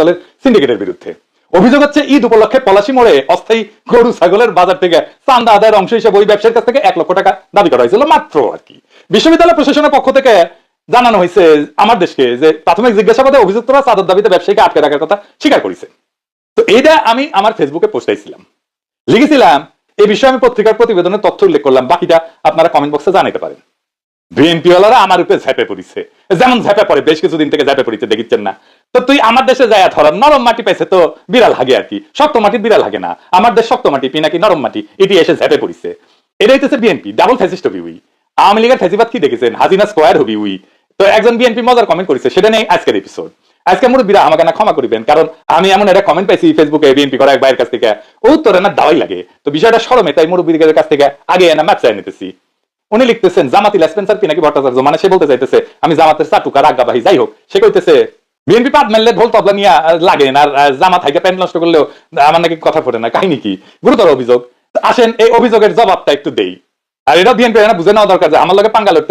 দলের সিন্ডিকেটের বিরুদ্ধে। অভিযোগ হচ্ছে, ঈদ উপলক্ষে পলাশি মোড়ে অস্থায়ী গরু ছাগলের বাজার থেকে চান্দা আদায়ের অংশ হিসেবে ওই ব্যবসায়ীর কাছ থেকে এক লক্ষ টাকা দাবি করা হয়েছিল, মাত্র আর কি। বিশ্ববিদ্যালয় প্রশাসনের পক্ষ থেকে জানানো হয়েছে আমার দেশকে যে প্রাথমিক জিজ্ঞাসাবাদে অভিযুক্তরা চাঁদার দাবিতে ব্যবসায়ীকে আটকে রাখার কথা স্বীকার করেছে। তো এইটা আমি আমার ফেসবুকে পোস্টাইছিলাম লিখেছিলাম, এই বিষয়ে আমি পত্রিকার প্রতিবেদনের তথ্য উল্লেখ করলাম, বাকিটা আপনারা কমেন্ট বক্সে জানাতে পারেন। বিএনপি ওয়ালারা আমার উপরে ঝাঁপে পড়িছে। যেমন ঝাঁপে পড়ে, বেশ কিছুদিন থেকে ঝাঁপে পড়িছে, দেখিচ্ছেন না। তো তুই আমার দেশে যায় ধর, নরম মাটি পাইছে তো বিড়াল হাগে আর কি। শক্ত মাটি বিড়াল হাগে না। আমার দেশ শক্ত মাটি, পিনাকি নরম মাটি, এটি এসে ঝাঁপে পড়িছে। এটা হইতেছে বিএনপি, ডাবল ফ্যাসিস্ট হবি উই। আওয়ামী লীগের ফ্যাসিবাদ কি দেখেছেন? হাজিনা স্কোয়ার হবি উই। তো একজন বিএনপি মজার কমেন্ট করেছে, সেটা নেই আজকের এপিসোড আজকে মুরব্বীরা আমাকে না ক্ষমা করিবেন, কারণ আমি এমন একটা কমেন্ট পাইছি ফেসবুকে বিএনপি করা এক ভাইয়ের কাছ থেকে। ও তোর না দাওয়াই লাগে। তো বিষয়টা সরমে, তাই মুরব্বীদের কাছ থেকে আগে এনে ম্যাপ চাই নিতেছি। উনি লিখতেছেন, জামাতি লেসপেন্সার পিনাকি ভট্টাচার্য? মানে সে বলতে চাইতেছে, আমি জামাতের চাটুকার আজ্ঞাবাহী যাই হোক। সে কইতেছে, বিএনপি পাত মেললে ঢোল তবলা নিয়ে লাগে না, আর জামা হাইকে প্যান্ট নষ্ট করলেও আমার নাকি কথা ফোটে না, কাহিনী কি? গুরুতর অভিযোগ। আসেন, এই অভিযোগের জবাবটা একটু দেই। আর এটা বিএনপি বুঝে নেওয়া দরকার যে, আমার লগে পাঙ্গা